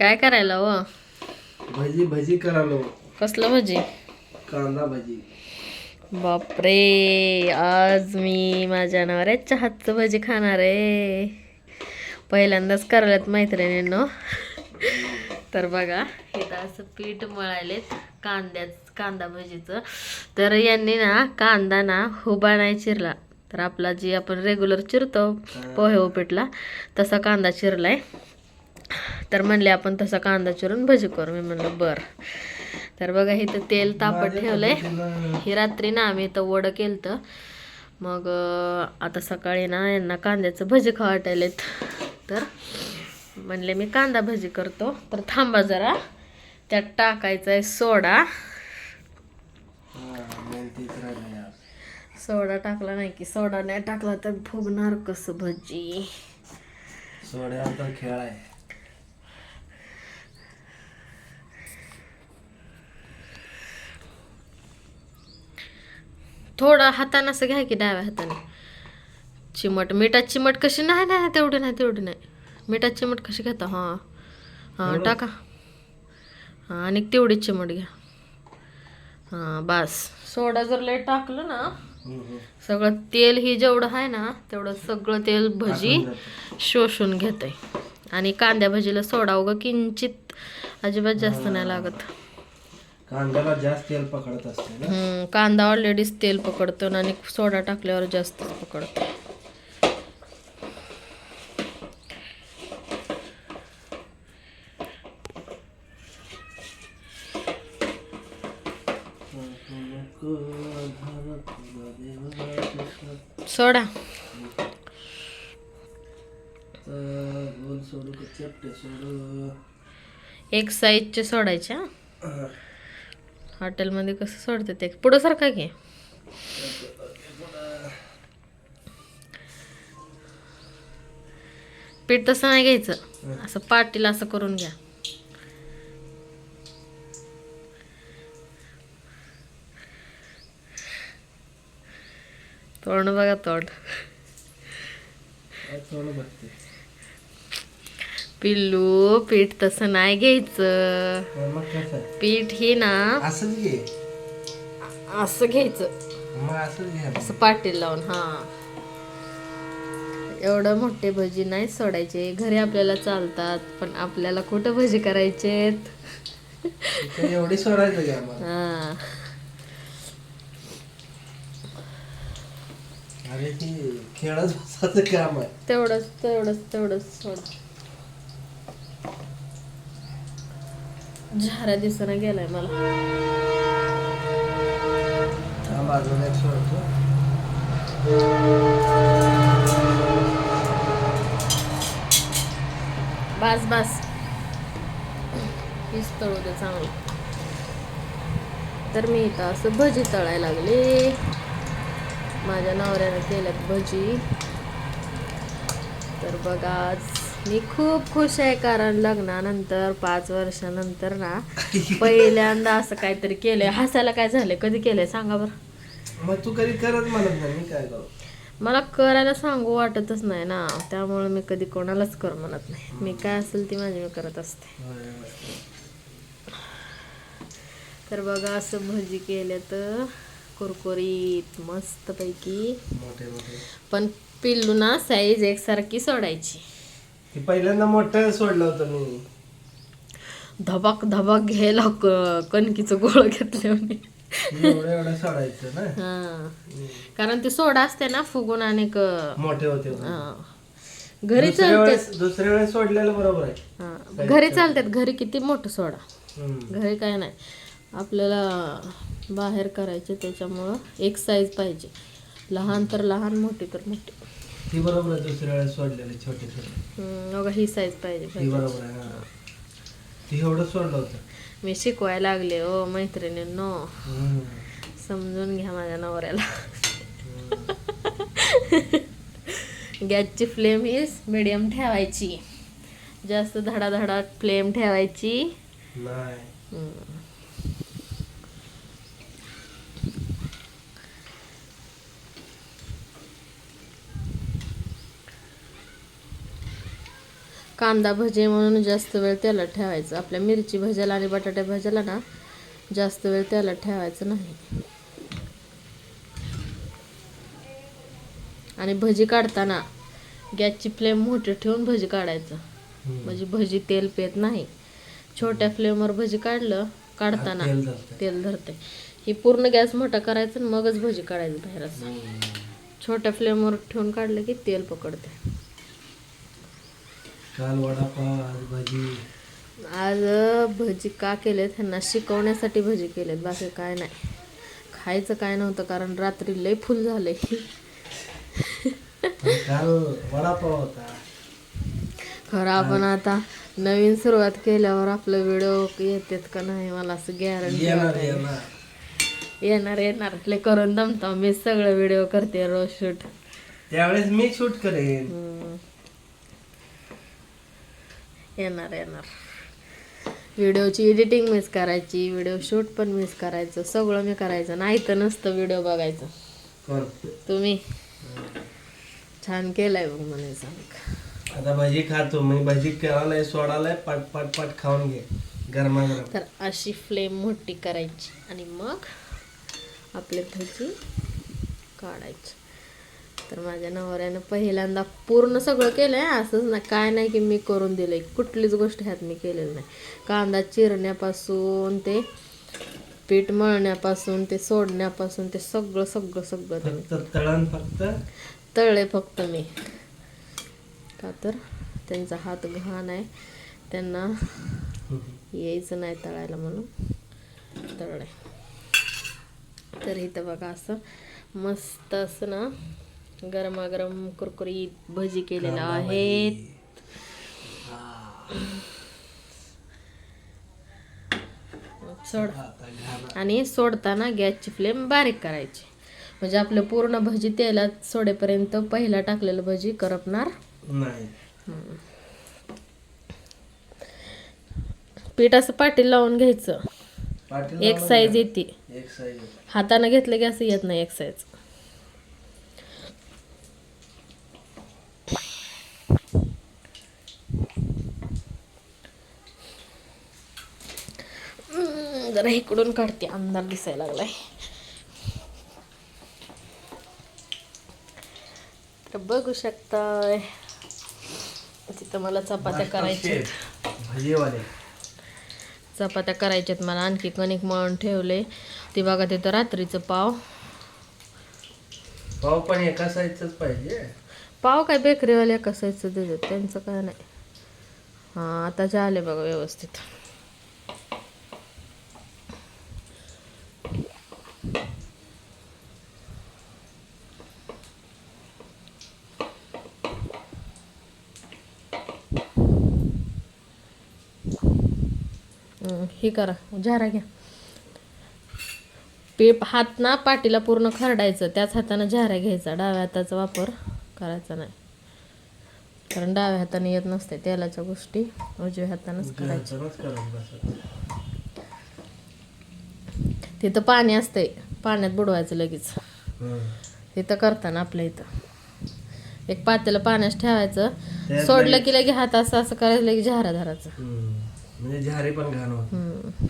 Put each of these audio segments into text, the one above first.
काय करायला व भजी भजी करालो कसलं भजी? कांदा भजी. बापरे आज मी माझ्या नवऱ्याच्या हातचं भजी खाणार आहे. पहिल्यांदाच करायलात मैत्रिणींनो. तर बघा इथं असं पीठ मळालेत कांद्याच कांदा भजीचं. तर यांनी ना कांदा ना हुबा नाही चिरला. तर आपला जी आपण रेग्युलर चिरतो पोहे उपीटला तसा कांदा चिरलाय. तर म्हणले आपण तसा कांदा चिरून भजी करू. मी म्हणलं बरं. तर बघा इथं तेल तापत ठेवलंय. ही रात्री ना आम्ही इथं वडं केलं मग अं, आता सकाळी ना यांना कांद्याचं भजी खावा वाटायलेत. तर म्हणले मी कांदा भजी करतो. तर थांबा जरा. त्यात टाकायचा आहे सोडा सोडा टाकला नाही की सोडा नाही टाकला तर फुगणार कसं भजी? तर खेळ आहे. थोडं हातानं असं घ्या की डाव्या हाताने. चिमट मिठात चिमट कशी? नाही नाही तेवढी नाही तेवढी नाही. मिठात चिमट कशी घेता? हां. हां टाका. हां आणि तेवढी चिमट घ्या. हां बस. सोडा जर लय टाकलं ना सगळं तेल ही जेवढं आहे ना तेवढं सगळं तेल भजी शोषून घेत आहे आणि कांद्या भजीला सोडा उगा किंचित अजिबात जास्त नाही लागत. कांद्याला जास्त तेल पकडत असते ना? हम्म, कांदा ऑलरेडीच तेल पकडतो आणि सोडा टाकल्यावर जास्त पकडतो. सोडा. गोल सोडू का? चपटे सोडू. एक साईजचे सोडायचे हा. हॉटेलमध्ये कसं सोडते ते? पुढं सारखा की? पीठ तसं नाही घ्यायचं. असं पाटीला असं करून घ्या. तोंड बघा तोंड. थोडं बघते. पिल्लू पीठ तसं नाही घ्यायचं. मग कसं? आहे? पीठ ही ना असंच घे. असं घ्यायचं. मग असंच घ्या असं पाटील लावून हा. एवढं मोठे भजी नाही सोडायचे. घरी आपल्याला चालतात पण आपल्याला कुठं भजी करायचेत इथे एवढी सोडायचं घ्या मग? हा. अरे खेळच बसायचं काम आहे. तेवढंच तेवढंच तेवढंच सोड. झारा दिसानं गेलाय मला. बाजूला सोडतो. बास बास. हीच तळू दे चांगलं. तर मी इथं असं भजी तळायला लागले. माझ्या नवऱ्यानं केल्यात भजी. तर बघा आज मी खूप खुश आहे कारण लग्नानंतर पाच वर्षानंतर ना पहिल्यांदा असं काहीतरी केलंय. हसायला काय झालंय? कधी केलंय? सांगा बरं. मग तू कधी करत म्हणत नाही मी काय करू? मला करायला सांगू वाटतच नाही ना. त्यामुळे मी कधी कोणालाच कर म्हणत नाही. मी काय असेल ती माझी मी करत असते. होय, होय. तर बघा असं भजी केल्या तर कुरकुरीत मस्तपैकी. मोठे मोठे. पण पिल्लू ना साईज एकसारखी सोडायची. पहिल्यांदा मोठं सोडलं होतं मी. धबाक धबाक घ्यायला क- कणकीचं गोळ घेतलं मी. एवढं एवढं सोडायचं ना. हा. कारण ते सोडा असते ना फुगून आणि क- मोठे होते हा. घरी दुसऱ्या चालतात वेळेस दुसऱ्या वेळेस सोडलेलं बरोबर आहे. हा. घरी चालतात. घरी किती मोठं सोडा. हम्म. घरी काय नाही. आपल्याला बाहेर करायचे त्याच्यामुळं एक साईज पाहिजे. लहान तर लहान मोठी तर मोठी. ती बरोबर आहे दुसऱ्या वेळेस सोडलेले छोटे छोटे. हम्म, बघा ही साईज पाहिजे ती पाहिजे. बरोबर आहे हा. ती एवढं सोडलं होतं. मी शिकवायला लागले ओ मैत्रिणींनो. हम्म. समजून घ्या माझ्या नवऱ्याला. गॅसची फ्लेम ही मिडियम ठेवायची. जास्त धडाधडा फ्लेम ठेवायची. नाही. हम्म. कांदा भजे म्हणून जास्त वेळ तेलात ठेवायचं. आपल्या मिरची भज्याला आणि बटाट्या भज्याला ना जास्त वेळ तेलात ठेवायचं नाही. आणि भजी काढताना गॅसची फ्लेम मोठी ठेवून भजी काढायचं. म्हणजे भजी तेल पेत नाही. छोट्या फ्लेमवर भजी काढलं काढताना तेल धरते ही पूर्ण गॅस मोठा करायचा मगच भजी काढायची बाहेर. छोट्या फ्लेमवर ठेवून काढलं की तेल पकडते काल वडापाव आज भजी. आज भजी का केलेत? ह्यांना शिकवण्यासाठी भजी केलेत. बाकी काय नाही. खायचं काय नव्हतं कारण रात्री लय फुल झाले. पण काल वडापाव होता. खरं आपण आता नवीन सुरुवात केल्यावर आपलं व्हिडिओ येतात का नाही मला असं गॅरंटी येणार येणार. येणार येणार. लय करून दमतो मी सगळं व्हिडिओ करते रोज शूट त्यावेळेस मी शूट करेन. येणार येणार. व्हिडिओची एडिटिंग मिस करायची व्हिडिओ शूट पण मिस करायचं सगळं मी करायचं. नाही तर नसतं व्हिडिओ बघायचं. तुम्ही? छान केलाय मग म्हणे सांग. आता भजी खातो मी भजी करायला सोडायला पट पट पट खाऊन घे. गरमागरम तर अशी फ्लेम मोठी करायची आणि मग आपले भजी काढायची. तर माझ्या नवऱ्यानं पहिल्यांदा पूर्ण सगळं केलं आहे असंच ना काय नाही की मी करून दिलं आहे कुठलीच गोष्ट ह्यात मी केलेली नाही. कांदा चिरण्यापासून ते पीठ मळण्यापासून ते सोडण्यापासून ते सगळं सगळं सगळं तळण फक्त? तळले फक्त मी. का तर त्यांचा हात घाण आहे. त्यांना यायचं नाही तळायला म्हणून. तळले तर इथं बघा असं मस्त असं ना गरमागरम कुरकुरीत भजी केलेलं आहेत. सोड. आणि सोडताना गॅसची फ्लेम बारीक करायची. म्हणजे आपलं पूर्ण भजी तेलात सोडेपर्यंत पहिला टाकलेलं भजी करपणार. नाही. पीठ असं पाटील लावून घ्यायचं. एक साईज येते. हातानं घेतलं की असं येत नाही एक साईज हम्म, जरा इकडून काढते अंधार दिसायला लागलाय. तर बघू शकताय. तिथं मला चपात्या करायच्या चपात्या करायच्यात मला आणखी कणिक मळून ठेवले. ती बघा तिथं रात्रीचं पाव. पाव पण एका साईजच पाहिजे. पाव काय बेकरीवाले कसायचं देतात त्यांचं काय नाही. हां आता झाले बघा व्यवस्थित हम्म, हे करा. झारा घ्या. पेप हात ना पाटीला पूर्ण खरडायचं. त्याच हातानं झाऱ्या घ्यायचा. डाव्या हाताचा वापर करायचा नाही. कारण डाव्या हाताने येत नसते तेलाच्या गोष्टी. उजव्या हातानंच करायच्या. बसत तिथं पाणी असतंय. पाण्यात बुडवायचं लगेच. तिथं करताना आपल्या इथं. एक पातेलं पाण्यात ठेवायचं. सोडलं की लगे हात असं असं करायचं लगे झारा धरायचं. म्हणजे झारे पण घाण होत.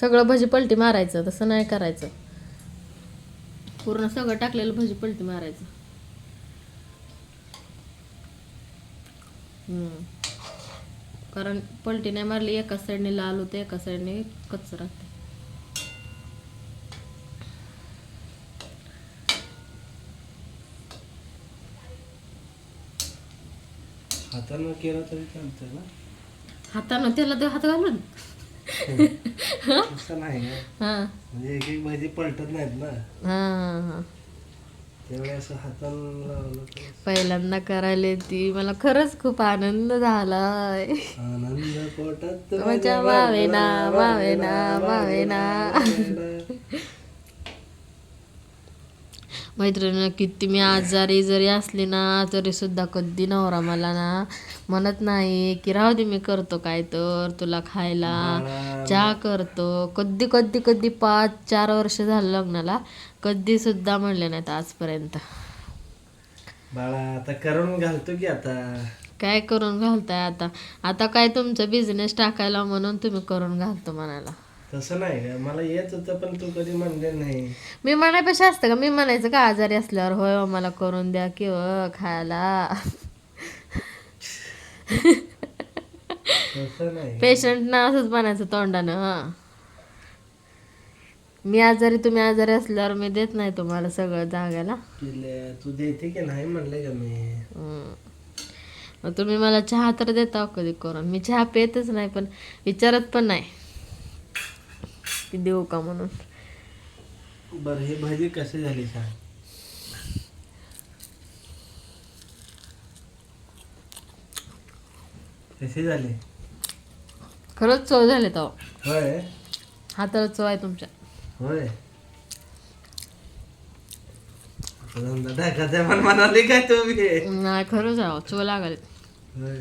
सगळं भजी पलटी मारायचं तसं नाही करायचं. पूर्ण सगळं टाकलेलं भजी पलटी मारायचं. हम्म. कारण पलटी नाही मारली एका साईडने लाल होते एका साईडने कचरा राहते. हातानं केलं तरी ना? हातानं त्याला ते हात घालून. तसं नाही ना. हां. म्हणजे एक एक भाजी पलटत नाहीत ना. हां हां. त्यावेळी असं हातानं लावलं तर पहिल्यांदा करायला ती. मला खरंच खूप आनंद झालाय. आनंद पोटात माझ्या मावेना मावेना मावेना मैत्रिणी किती मी आजारी जरी असली ना तरी सुद्धा कधी नवरा मला ना म्हणत नाही की राहू दे मी करतो काय तर तुला खायला चहा करतो. कधी कधी कधी पाच चार वर्ष झालं लग्नाला कधी सुद्धा म्हणले नाहीत आजपर्यंत. बाळा आता करून घालतो की आता? काय करून घालताय आता? आता काय तुमचा बिझनेस टाकायला म्हणून तुम्ही करून घालतो म्हणाला. तसं नाही मला येत होतं पण तू कधी म्हणले नाही. मी म्हणायपेक्षा असतं का? मी म्हणायचं का आजारी असल्यावर होय हो, मला करून द्या की खायला. तसं नाही. पेशंट ना असंच म्हणायचं तोंडानं हा. मी आजारी तुम्ही आजारी असल्यावर मी देत नाही तुम्हाला सगळं जागायला. तू देते की नाही म्हणले का मी? हम्म. मग तुम्ही मला चहा तर देता हो कधी करून. मी चहा पेतच नाही पण विचारत पण नाही. की देऊ का म्हणून? बरं ही भाजी कशी झाली सांग? कशी झाली? खरंच चव झाले तो होय? हाताला चव आहे तुमच्या. होय? पण म्हणाले काय तुम्ही? नाही खरंच आहे चव लागले. होय.